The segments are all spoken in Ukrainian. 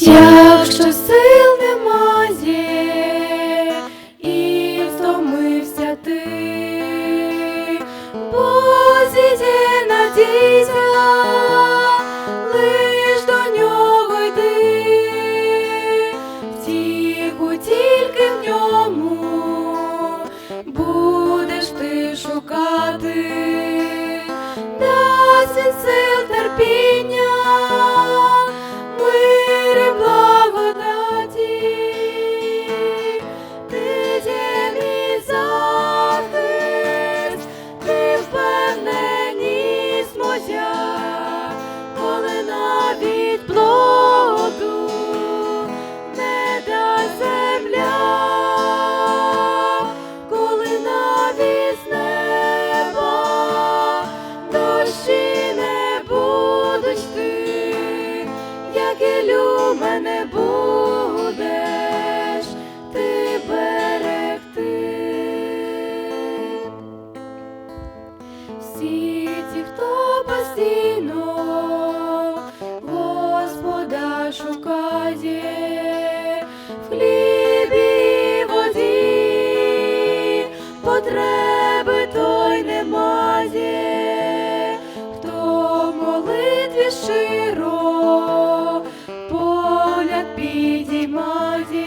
Якщо сил немає і втомився ти, Бозі надійся, лиш до нього йди, втіху тільки в ньому будеш ти шукати, дасть мене будеш ти берегти. Всі ті, хто постійно Господа шукає в хлібі воді, потреби підіймає,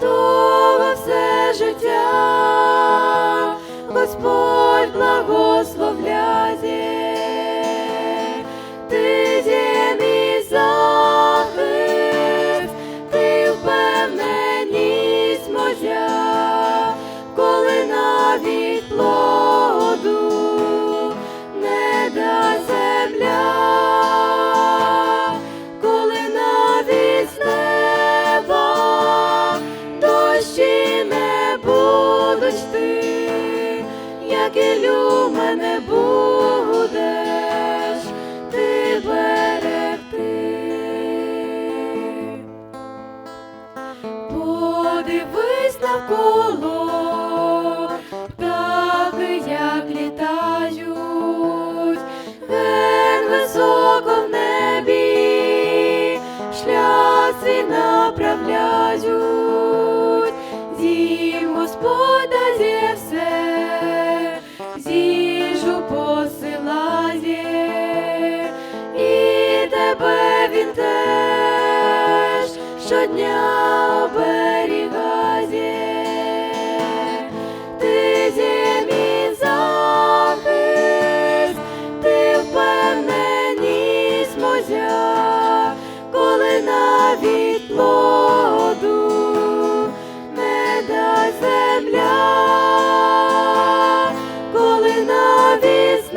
того все життя Господь благословляє, ти є мій захист, ти впевненість моя, коли навіть плоду і мене будеш ти берегти. Подивись навколо, птахи як літають, ген високо небі, шлях направляють, дім Господь дає від плоду не дай земля, коли навіть з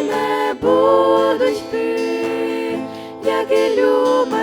не будуть як і люба.